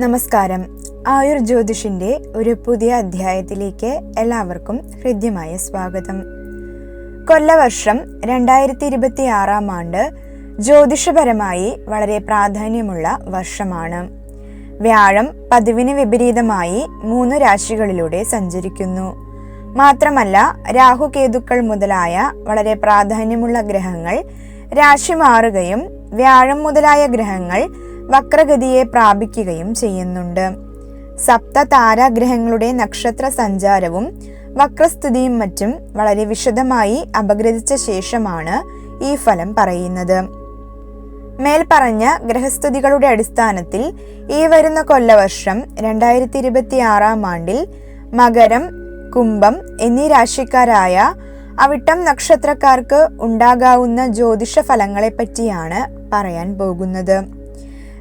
നമസ്കാരം. ആയുർ ജ്യോതിഷിന്റെ ഒരു പുതിയ അധ്യായത്തിലേക്ക് എല്ലാവർക്കും ഹൃദ്യമായ സ്വാഗതം. കൊല്ലവർഷം രണ്ടായിരത്തി ഇരുപത്തി ആറാം ആണ്ട് ജ്യോതിഷപരമായി വളരെ പ്രാധാന്യമുള്ള വർഷമാണ്. വ്യാഴം പതിവിന് വിപരീതമായി മൂന്ന് രാശികളിലൂടെ സഞ്ചരിക്കുന്നു. മാത്രമല്ല രാഹുകേതുക്കൾ മുതലായ വളരെ പ്രാധാന്യമുള്ള ഗ്രഹങ്ങൾ രാശി മാറുകയും വ്യാഴം മുതലായ ഗ്രഹങ്ങൾ വക്രഗതിയെ പ്രാപിക്കുകയും ചെയ്യുന്നുണ്ട്. സപ്ത താരാഗ്രഹങ്ങളുടെ നക്ഷത്ര സഞ്ചാരവും വക്രസ്ഥിതിയും മറ്റും വളരെ വിശദമായി അപഗ്രഥിച്ച ശേഷമാണ് ഈ ഫലം പറയുന്നത്. മേൽപ്പറഞ്ഞ ഗ്രഹസ്ഥിതികളുടെ അടിസ്ഥാനത്തിൽ ഈ വരുന്ന കൊല്ലവർഷം രണ്ടായിരത്തി ഇരുപത്തി ആറാം ആണ്ടിൽ മകരം കുംഭം എന്നീ രാശിക്കാരായ അവിട്ടം നക്ഷത്രക്കാർക്ക് ഉണ്ടാകാവുന്ന ജ്യോതിഷ ഫലങ്ങളെ പറ്റിയാണ് പറയാൻ പോകുന്നത്.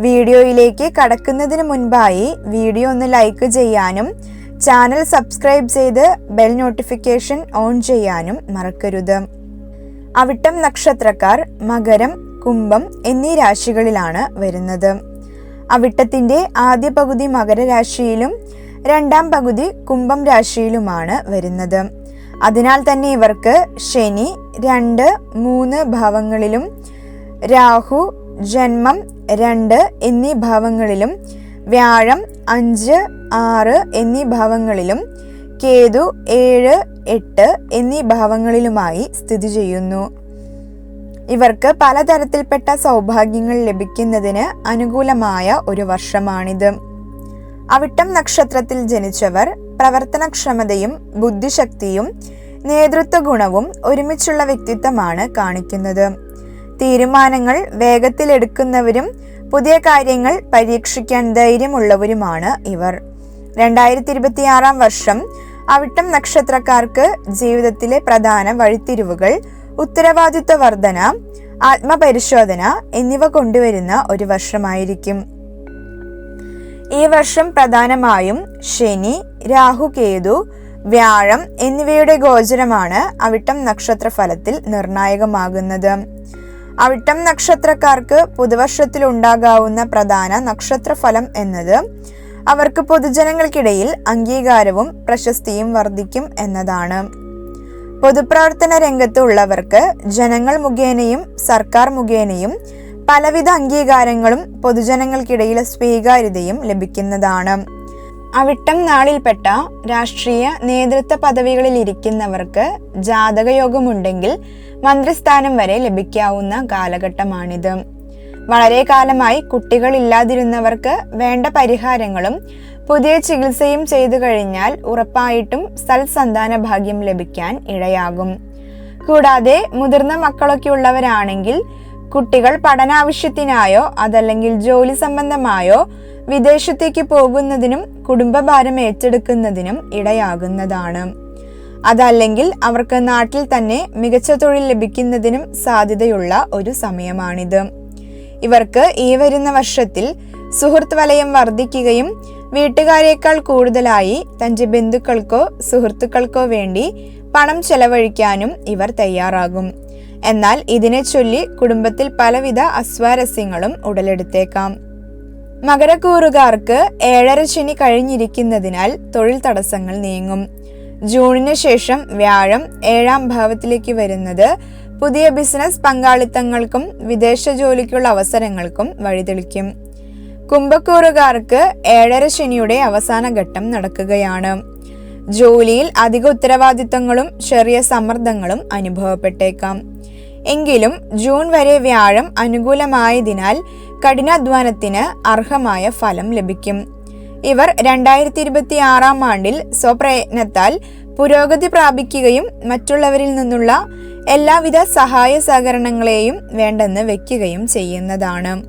വീഡിയോയിലേക്ക് കടക്കുന്നതിന് മുൻപായി വീഡിയോ ഒന്ന് ലൈക്ക് ചെയ്യാനും ചാനൽ സബ്സ്ക്രൈബ് ചെയ്ത് ബെൽ നോട്ടിഫിക്കേഷൻ ഓൺ ചെയ്യാനും മറക്കരുത്. അവിട്ടം നക്ഷത്രക്കാർ മകരം കുംഭം എന്നീ രാശികളിലാണ് വരുന്നത്. അവിട്ടത്തിന്റെ ആദ്യ പകുതി മകരരാശിയിലും രണ്ടാം പകുതി കുംഭം രാശിയിലുമാണ് വരുന്നത്. അതിനാൽ തന്നെ ഇവർക്ക് ശനി രണ്ട് മൂന്ന് ഭാവങ്ങളിലും രാഹു ജന്മം രണ്ട് എന്നീ ഭാവങ്ങളിലും വ്യാഴം അഞ്ച് ആറ് എന്നീ ഭാവങ്ങളിലും കേതു ഏഴ് എട്ട് എന്നീ ഭാവങ്ങളിലുമായി സ്ഥിതി ചെയ്യുന്നു. ഇവർക്ക് പലതരത്തിൽപ്പെട്ട സൗഭാഗ്യങ്ങൾ ലഭിക്കുന്നതിന് അനുകൂലമായ ഒരു വർഷമാണിത്. അവിട്ടം നക്ഷത്രത്തിൽ ജനിച്ചവർ പ്രവർത്തനക്ഷമതയും ബുദ്ധിശക്തിയും നേതൃത്വ ഗുണവും ഒരുമിച്ചുള്ള വ്യക്തിത്വമാണ് കാണിക്കുന്നത്. തീരുമാനങ്ങൾ വേഗത്തിലെടുക്കുന്നവരും പുതിയ കാര്യങ്ങൾ പരീക്ഷിക്കാൻ ധൈര്യമുള്ളവരുമാണ് ഇവർ. രണ്ടായിരത്തി ഇരുപത്തിയാറാം വർഷം അവിട്ടം നക്ഷത്രക്കാർക്ക് ജീവിതത്തിലെ പ്രധാന വഴിത്തിരിവുകൾ ഉത്തരവാദിത്വ വർധന ആത്മപരിശോധന എന്നിവ കൊണ്ടുവരുന്ന ഒരു വർഷമായിരിക്കും. ഈ വർഷം പ്രധാനമായും ശനി രാഹു കേതു വ്യാഴം എന്നിവയുടെ ഗോചരമാണ് അവിട്ടം നക്ഷത്ര ഫലത്തിൽ നിർണായകമാകുന്നത്. അവിട്ടം നക്ഷത്രക്കാർക്ക് പുതുവർഷത്തിൽ ഉണ്ടാകാവുന്ന പ്രധാന നക്ഷത്രഫലം എന്നത് അവർക്ക് പൊതുജനങ്ങൾക്കിടയിൽ അംഗീകാരവും പ്രശസ്തിയും വർദ്ധിക്കും എന്നതാണ്. പൊതുപ്രവർത്തന രംഗത്ത് ഉള്ളവർക്ക് ജനങ്ങൾ മുഖേനയും സർക്കാർ മുഖേനയും പലവിധ അംഗീകാരങ്ങളും പൊതുജനങ്ങൾക്കിടയിൽ സ്വീകാര്യതയും ലഭിക്കുന്നതാണ്. അവിട്ടം നാളിൽപ്പെട്ട രാഷ്ട്രീയ നേതൃത്വ പദവികളിൽ ഇരിക്കുന്നവർക്ക് ജാതകയോഗമുണ്ടെങ്കിൽ മന്ത്രിസ്ഥാനം വരെ ലഭിക്കാവുന്ന കാലഘട്ടമാണിത്. വളരെ കാലമായി കുട്ടികൾ ഇല്ലാതിരുന്നവർക്ക് വേണ്ട പരിഹാരങ്ങളും പുതിയ ചികിത്സയും ചെയ്തു കഴിഞ്ഞാൽ ഉറപ്പായിട്ടും സൽസന്താന ഭാഗ്യം ലഭിക്കാൻ ഇടയാകും. കൂടാതെ മുതിർന്ന മക്കളൊക്കെ ഉള്ളവരാണെങ്കിൽ കുട്ടികൾ പഠനാവശ്യത്തിനായോ അതല്ലെങ്കിൽ ജോലി സംബന്ധമായോ വിദേശത്തേക്ക് പോകുന്നതിനും കുടുംബഭാരം ഏറ്റെടുക്കുന്നതിനും ഇടയാകുന്നതാണ്. അതല്ലെങ്കിൽ അവർക്ക് നാട്ടിൽ തന്നെ മികച്ച തൊഴിൽ ലഭിക്കുന്നതിനും സാധ്യതയുള്ള ഒരു സമയമാണിത്. ഇവർക്ക് ഈ വരുന്ന വർഷത്തിൽ സുഹൃത്ത് വലയം വർദ്ധിക്കുകയും വീട്ടുകാരേക്കാൾ കൂടുതലായി തന്റെ ബന്ധുക്കൾക്കോ സുഹൃത്തുക്കൾക്കോ വേണ്ടി പണം ചെലവഴിക്കാനും ഇവർ തയ്യാറാകും. എന്നാൽ ഇതിനെ ചൊല്ലി കുടുംബത്തിൽ പലവിധ അസ്വാരസ്യങ്ങളും ഉടലെടുത്തേക്കാം. മകരക്കൂറുകാർക്ക് ഏഴര ശനി കഴിഞ്ഞിരിക്കുന്നതിനാൽ തൊഴിൽ തടസ്സങ്ങൾ നീങ്ങും. ജൂണിന് ശേഷം വ്യാഴം ഏഴാം ഭാവത്തിലേക്ക് വരുന്നത്. പുതിയ ബിസിനസ് പങ്കാളിത്തങ്ങൾക്കും വിദേശ ജോലിക്കുള്ള അവസരങ്ങൾക്കും വഴിതെളിക്കും. കുംഭക്കൂറുകാർക്ക് ഏഴര ശനിയുടെ അവസാന ഘട്ടം നടക്കുകയാണ്. ജോലിയിൽ അധിക ഉത്തരവാദിത്തങ്ങളും ചെറിയ സമ്മർദ്ദങ്ങളും അനുഭവപ്പെട്ടേക്കാം. എങ്കിലും ജൂൺ വരെ വ്യാഴം അനുകൂലമായതിനാൽ കഠിനാധ്വാനത്തിന് അർഹമായ ഫലം ലഭിക്കും. ഇവർ രണ്ടായിരത്തി ഇരുപത്തി ആറാം ആണ്ടിൽ സ്വപ്രയത്നത്താൽ പുരോഗതി പ്രാപിക്കുകയും മറ്റുള്ളവരിൽ നിന്നുള്ള എല്ലാവിധ സഹായ സഹകരണങ്ങളെയും വേണ്ടെന്ന് വെക്കുകയും ചെയ്യുന്നതാണ്.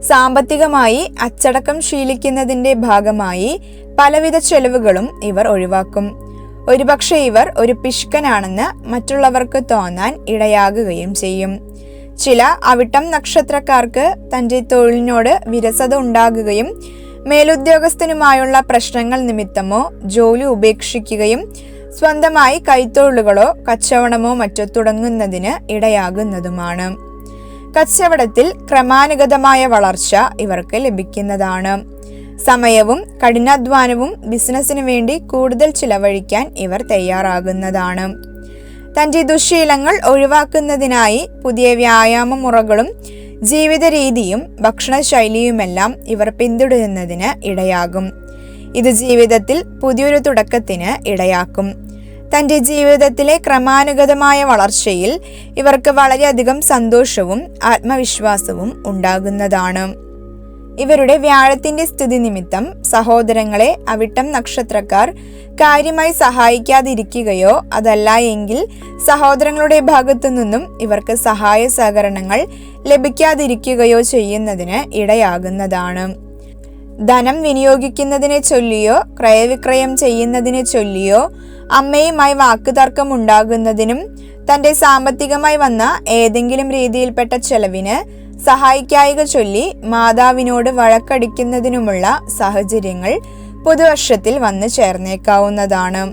സാമ്പത്തികമായി അച്ചടക്കം ശീലിക്കുന്നതിന്റെ ഭാഗമായി പലവിധ ചെലവുകളും ഇവർ ഒഴിവാക്കും. ഒരുപക്ഷെ ഇവർ ഒരു പിഷ്കനാണെന്ന് മറ്റുള്ളവർക്ക് തോന്നാൻ ഇടയാകുകയും ചെയ്യും. ചില അവിട്ടം നക്ഷത്രക്കാർക്ക് തന്റെ തൊഴിലിനോട് വിരസത ഉണ്ടാകുകയും മേലുദ്യോഗസ്ഥനുമായുള്ള പ്രശ്നങ്ങൾ നിമിത്തമോ ജോലി ഉപേക്ഷിക്കുകയും സ്വന്തമായി കൈത്തൊഴിലുകളോ കച്ചവടമോ മറ്റോ തുടങ്ങുന്നതിന് ഇടയാകുന്നതുമാണ്. കച്ചവടത്തിൽ ക്രമാനുഗതമായ വളർച്ച ഇവർക്ക് ലഭിക്കുന്നതാണ്. സമയവും കഠിനാധ്വാനവും ബിസിനസ്സിന് വേണ്ടി കൂടുതൽ ചിലവഴിക്കാൻ ഇവർ തയ്യാറാകുന്നതാണ്. തന്റെ ദുശീലങ്ങൾ ഒഴിവാക്കുന്നതിനായി പുതിയ വ്യായാമ മുറകളും ജീവിത രീതിയും ഭക്ഷണശൈലിയുമെല്ലാം ഇവർ പിന്തുടരുന്നതിന് ഇടയാകും. ഇത് ജീവിതത്തിൽ പുതിയൊരു തുടക്കത്തിന് ഇടയാക്കും. തന്റെ ജീവിതത്തിലെ ക്രമാനുഗതമായ വളർച്ചയിൽ ഇവർക്ക് വളരെയധികം സന്തോഷവും ആത്മവിശ്വാസവും ഉണ്ടാകുന്നതാണ്. ഇവരുടെ വ്യാഴത്തിന്റെ സ്ഥിതി നിമിത്തം സഹോദരങ്ങളെ അവിട്ടം നക്ഷത്രക്കാർ കാര്യമായി സഹായിക്കാതിരിക്കുകയോ അതല്ല എങ്കിൽ സഹോദരങ്ങളുടെ ഭാഗത്തു നിന്നും ഇവർക്ക് സഹായ സഹകരണങ്ങൾ ലഭിക്കാതിരിക്കുകയോ ചെയ്യുന്നതിന് ഇടയാകുന്നതാണ്. ധനം വിനിയോഗിക്കുന്നതിനെ ചൊല്ലിയോ ക്രയവിക്രയം ചെയ്യുന്നതിനെ ചൊല്ലിയോ അമ്മയുമായി വാക്കുതർക്കം ഉണ്ടാകുന്നതിനും തന്റെ സാമ്പത്തികമായി വന്ന ഏതെങ്കിലും രീതിയിൽപ്പെട്ട ചെലവിന് സഹായിക്കായിക ചൊല്ലി മാതാവിനോട് വഴക്കടിക്കുന്നതിനുമുള്ള സാഹചര്യങ്ങൾ പുതുവർഷത്തിൽ വന്നു ചേർന്നേക്കാവുന്നതാണ്.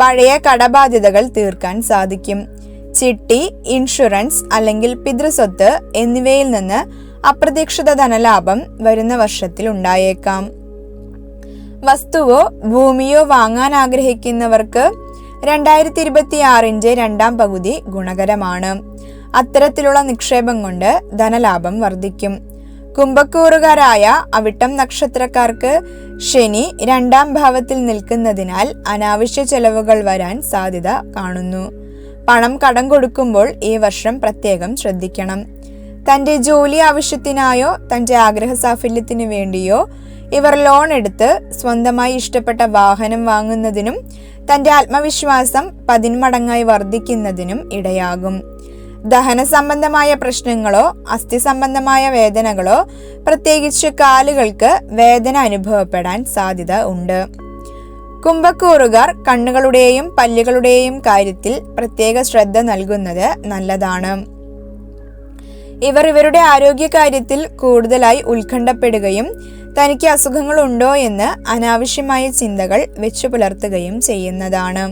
പഴയ കടബാധ്യതകൾ തീർക്കാൻ സാധിക്കും. ചിട്ടി ഇൻഷുറൻസ് അല്ലെങ്കിൽ പിതൃസ്വത്ത് എന്നിവയിൽ നിന്ന് അപ്രതീക്ഷിത ധനലാഭം വരുന്ന വർഷത്തിൽ ഉണ്ടായേക്കാം. വസ്തുവോ ഭൂമിയോ വാങ്ങാൻ ആഗ്രഹിക്കുന്നവർക്ക് രണ്ടായിരത്തി ഇരുപത്തി ആറിന്റെ രണ്ടാം പകുതി ഗുണകരമാണ്. അത്തരത്തിലുള്ള നിക്ഷേപം കൊണ്ട് ധനലാഭം വർദ്ധിക്കും. കുംഭക്കൂറുകാരായ അവിട്ടം നക്ഷത്രക്കാർക്ക് ശനി രണ്ടാം ഭാവത്തിൽ നിൽക്കുന്നതിനാൽ അനാവശ്യ ചെലവുകൾ വരാൻ സാധ്യത കാണുന്നു. പണം കടം കൊടുക്കുമ്പോൾ ഈ വർഷം പ്രത്യേകം ശ്രദ്ധിക്കണം. തന്റെ ജോലി ആവശ്യത്തിനായോ തന്റെ ആഗ്രഹ സാഫല്യത്തിന് വേണ്ടിയോ ഇവർ ലോൺ എടുത്ത് സ്വന്തമായി ഇഷ്ടപ്പെട്ട വാഹനം വാങ്ങുന്നതിനും തന്റെ ആത്മവിശ്വാസം പതിന്മടങ്ങായി വർദ്ധിക്കുന്നതിനും ഇടയാകും. ദഹന സംബന്ധമായ പ്രശ്നങ്ങളോ അസ്ഥി സംബന്ധമായ വേദനകളോ പ്രത്യേകിച്ച് കാലുകൾക്ക് വേദന അനുഭവപ്പെടാൻ സാധ്യത ഉണ്ട്. കുംഭക്കൂറുകാർ കണ്ണുകളുടെയും പല്ലുകളുടെയും കാര്യത്തിൽ പ്രത്യേക ശ്രദ്ധ നൽകുന്നത് നല്ലതാണ്. ഇവർ ഇവരുടെ ആരോഗ്യകാര്യത്തിൽ കൂടുതലായി ഉത്കണ്ഠപ്പെടുകയും തനിക്ക് അസുഖങ്ങളുണ്ടോ എന്ന് അനാവശ്യമായ ചിന്തകൾ വെച്ചു പുലർത്തുകയും ചെയ്യുന്നതാണ്.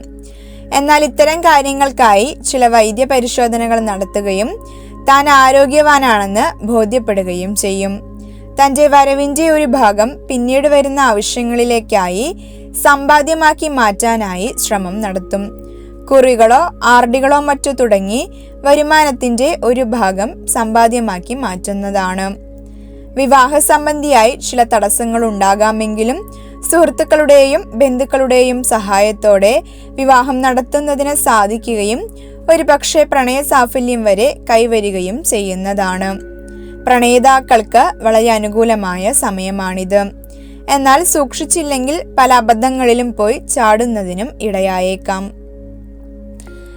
എന്നാൽ ഇത്തരം കാര്യങ്ങൾക്കായി ചില വൈദ്യ പരിശോധനകൾ നടത്തുകയും താൻ ആരോഗ്യവാനാണെന്ന് ബോധ്യപ്പെടുകയും ചെയ്യും. തന്റെ വരവിന്റെ ഒരു ഭാഗം പിന്നീട് വരുന്ന ആവശ്യങ്ങളിലേക്കായി സമ്പാദ്യമാക്കി മാറ്റാനായി ശ്രമം നടത്തും. കുറികളോ ആർഡികളോ മറ്റു തുടങ്ങി വരുമാനത്തിന്റെ ഒരു ഭാഗം സമ്പാദ്യമാക്കി മാറ്റുന്നതാണ്. വിവാഹ സംബന്ധിയായി ചില തടസ്സങ്ങൾ ഉണ്ടാകാമെങ്കിലും സുഹൃത്തുക്കളുടെയും ബന്ധുക്കളുടെയും സഹായത്തോടെ വിവാഹം നടത്തുന്നതിന് സാധിക്കുകയും ഒരുപക്ഷെ പ്രണയ സാഫല്യം വരെ കൈവരികയും ചെയ്യുന്നതാണ്. പ്രണയിതാക്കൾക്ക് വളരെ അനുകൂലമായ സമയമാണിത്. എന്നാൽ സൂക്ഷിച്ചില്ലെങ്കിൽ പല അബദ്ധങ്ങളിലും പോയി ചാടുന്നതിനും ഇടയായേക്കാം.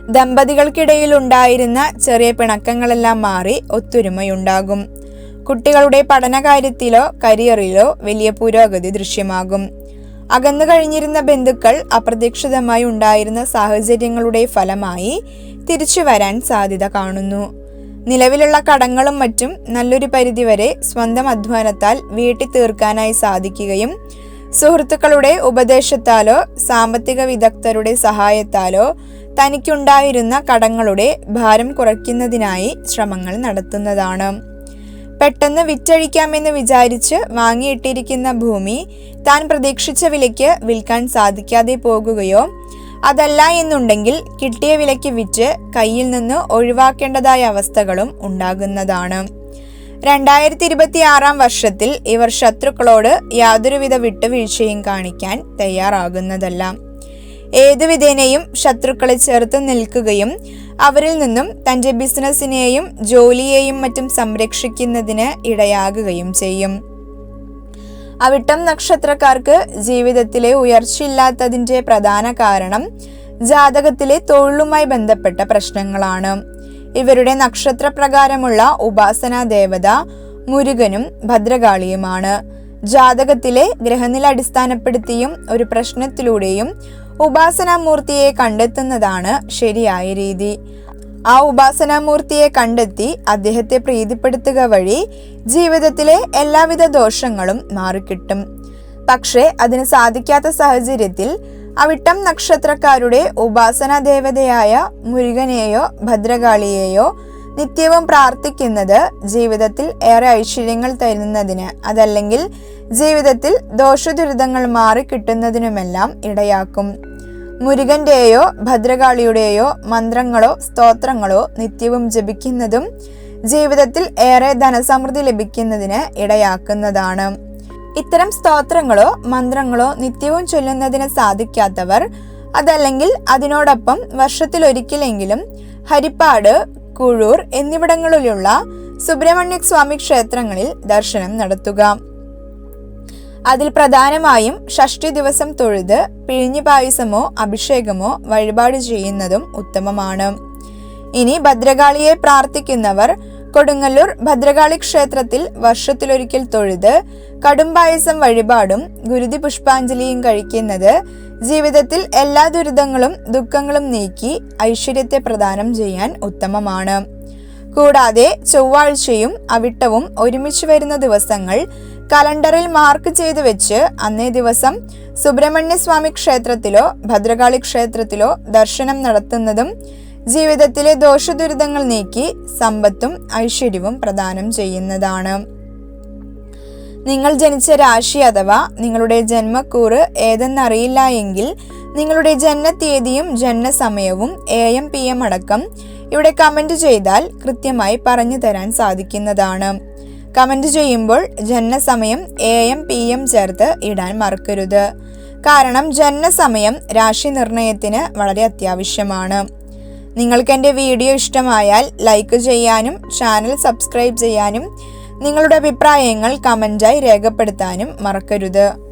ദമ്പതികൾക്കിടയിൽ ഉണ്ടായിരുന്ന ചെറിയ പിണക്കങ്ങളെല്ലാം മാറി ഒത്തൊരുമയുണ്ടാകും. കുട്ടികളുടെ പഠനകാര്യത്തിലോ കരിയറിലോ വലിയ പുരോഗതി ദൃശ്യമാകും. അകന്നു കഴിഞ്ഞിരുന്ന ബന്ധുക്കൾ അപ്രതീക്ഷിതമായി ഉണ്ടായിരുന്ന സാഹചര്യങ്ങളുടെ ഫലമായി തിരിച്ചു വരാൻ സാധ്യത കാണുന്നു. നിലവിലുള്ള കടങ്ങളും മറ്റും നല്ലൊരു പരിധിവരെ സ്വന്തം അധ്വാനത്താൽ വീട്ടി തീർക്കാനായി സാധിക്കുകയും സുഹൃത്തുക്കളുടെ ഉപദേശത്താലോ സാമ്പത്തിക വിദഗ്ധരുടെ സഹായത്താലോ തനിക്കുണ്ടായിരുന്ന കടങ്ങളുടെ ഭാരം കുറയ്ക്കുന്നതിനായി ശ്രമങ്ങൾ നടത്തുന്നതാണ്. പെട്ടെന്ന് വിറ്റഴിക്കാമെന്ന് വിചാരിച്ച് വാങ്ങിയിട്ടിരിക്കുന്ന ഭൂമി താൻ പ്രതീക്ഷിച്ച വിലയ്ക്ക് വിൽക്കാൻ സാധിക്കാതെ പോകുകയോ അതല്ല എന്നുണ്ടെങ്കിൽ കിട്ടിയ വിലയ്ക്ക് വിറ്റ് കയ്യിൽ നിന്ന് ഒഴിവാക്കേണ്ടതായ അവസ്ഥകളും ഉണ്ടാകുന്നതാണ്. രണ്ടായിരത്തി ഇരുപത്തി ആറാം വർഷത്തിൽ ഇവർ ശത്രുക്കളോട് യാതൊരുവിധ വിട്ടുവീഴ്ചയും കാണിക്കാൻ തയ്യാറാകുന്നതല്ല. ഏതു വിധേനയും ശത്രുക്കളെ ചേർത്ത് നിൽക്കുകയും അവരിൽ നിന്നും തന്റെ ബിസിനസ്സിനെയും ജോലിയെയും മറ്റും സംരക്ഷിക്കുന്നതിന് ഇടയാകുകയും ചെയ്യും. അവിട്ടം നക്ഷത്രക്കാർക്ക് ജീവിതത്തിലെ ഉയർച്ചയില്ലാത്തതിന്റെ പ്രധാന കാരണം ജാതകത്തിലെ തൊഴിലുമായി ബന്ധപ്പെട്ട പ്രശ്നങ്ങളാണ്. ഇവരുടെ നക്ഷത്രപ്രകാരമുള്ള ഉപാസനാ ദേവത മുരുകനും ഭദ്രകാളിയുമാണ്. ജാതകത്തിലെ ഗ്രഹനില അടിസ്ഥാനപ്പെടുത്തിയും ഒരു പ്രശ്നത്തിലൂടെയും ഉപാസനാമൂർത്തിയെ കണ്ടെത്തുന്നതാണ് ശരിയായ രീതി. ആ ഉപാസനാമൂർത്തിയെ കണ്ടെത്തി അദ്ദേഹത്തെ പ്രീതിപ്പെടുത്തുക വഴി ജീവിതത്തിലെ എല്ലാവിധ ദോഷങ്ങളും മാറിക്കിട്ടും. പക്ഷേ അതിന് സാധിക്കാത്ത സാഹചര്യത്തിൽ അവിട്ടം നക്ഷത്രക്കാരുടെ ഉപാസനാ ദേവതയായ മുരുകനെയോ ഭദ്രകാളിയെയോ നിത്യവും പ്രാർത്ഥിക്കുന്നത് ജീവിതത്തിൽ ഏറെ ഐശ്വര്യങ്ങൾ തരുന്നതിന് അതല്ലെങ്കിൽ ജീവിതത്തിൽ ദോഷദുരിതങ്ങൾ മാറിക്കിട്ടുന്നതിനുമെല്ലാം ഇടയാക്കും. മുരുകന്റെയോ ഭദ്രകാളിയുടെയോ മന്ത്രങ്ങളോ സ്തോത്രങ്ങളോ നിത്യവും ജപിക്കുന്നതും ജീവിതത്തിൽ ഏറെ ധനസമൃദ്ധി ലഭിക്കുന്നതിന് ഇടയാക്കുന്നതാണ്. ഇത്തരം സ്തോത്രങ്ങളോ മന്ത്രങ്ങളോ നിത്യവും ചൊല്ലുന്നതിന് സാധിക്കാത്തവർ അതല്ലെങ്കിൽ അതിനോടൊപ്പം വർഷത്തിലൊരിക്കലെങ്കിലും ഹരിപ്പാട് കുഴൂർ എന്നിവിടങ്ങളിലുള്ള സുബ്രഹ്മണ്യ സ്വാമി ക്ഷേത്രങ്ങളിൽ ദർശനം നടത്തുക. അതിൽ പ്രധാനമായും ഷഷ്ടി ദിവസം തൊഴുത് പിഴിഞ്ഞു പായസമോ അഭിഷേകമോ വഴിപാട് ചെയ്യുന്നതും ഉത്തമമാണ്. ഇനി ഭദ്രകാളിയെ പ്രാർത്ഥിക്കുന്നവർ കൊടുങ്ങല്ലൂർ ഭദ്രകാളി ക്ഷേത്രത്തിൽ വർഷത്തിലൊരിക്കൽ തൊഴുത് കടുംപായസം വഴിപാടും ഗുരുതി പുഷ്പാഞ്ജലിയും കഴിക്കുന്നത് ജീവിതത്തിൽ എല്ലാ ദുരിതങ്ങളും ദുഃഖങ്ങളും നീക്കി ഐശ്വര്യത്തെ പ്രദാനം ചെയ്യാൻ ഉത്തമമാണ്. കൂടാതെ ചൊവ്വാഴ്ചയും അവിട്ടവും ഒരുമിച്ച് വരുന്ന ദിവസങ്ങൾ കലണ്ടറിൽ മാർക്ക് ചെയ്തു വെച്ച് അന്നേ ദിവസം സുബ്രഹ്മണ്യസ്വാമി ക്ഷേത്രത്തിലോ ഭദ്രകാളി ക്ഷേത്രത്തിലോ ദർശനം നടത്തുന്നതും ജീവിതത്തിലെ ദോഷദുരിതങ്ങൾ നീക്കി സമ്പത്തും ഐശ്വര്യവും പ്രദാനം ചെയ്യുന്നതാണ്. നിങ്ങൾ ജനിച്ച രാശി അഥവാ നിങ്ങളുടെ ജന്മക്കൂറ് ഏതെന്നറിയില്ല എങ്കിൽ നിങ്ങളുടെ ജനനത്തീയതിയും ജനനസമയവും എ എം പി എം അടക്കം ഇവിടെ കമന്റ് ചെയ്താൽ കൃത്യമായി പറഞ്ഞു തരാൻ സാധിക്കുന്നതാണ്. കമന്റ് ചെയ്യുമ്പോൾ ജനനസമയം എ എം പി എം ചേർത്ത് ഇടാൻ മറക്കരുത്. കാരണം ജനനസമയം രാശി നിർണയത്തിന് വളരെ അത്യാവശ്യമാണ്. നിങ്ങൾക്ക് എന്റെ വീഡിയോ ഇഷ്ടമായാൽ ലൈക്ക് ചെയ്യാനും ചാനൽ സബ്സ്ക്രൈബ് ചെയ്യാനും നിങ്ങളുടെ അഭിപ്രായങ്ങൾ കമന്റായി രേഖപ്പെടുത്താനും മറക്കരുത്.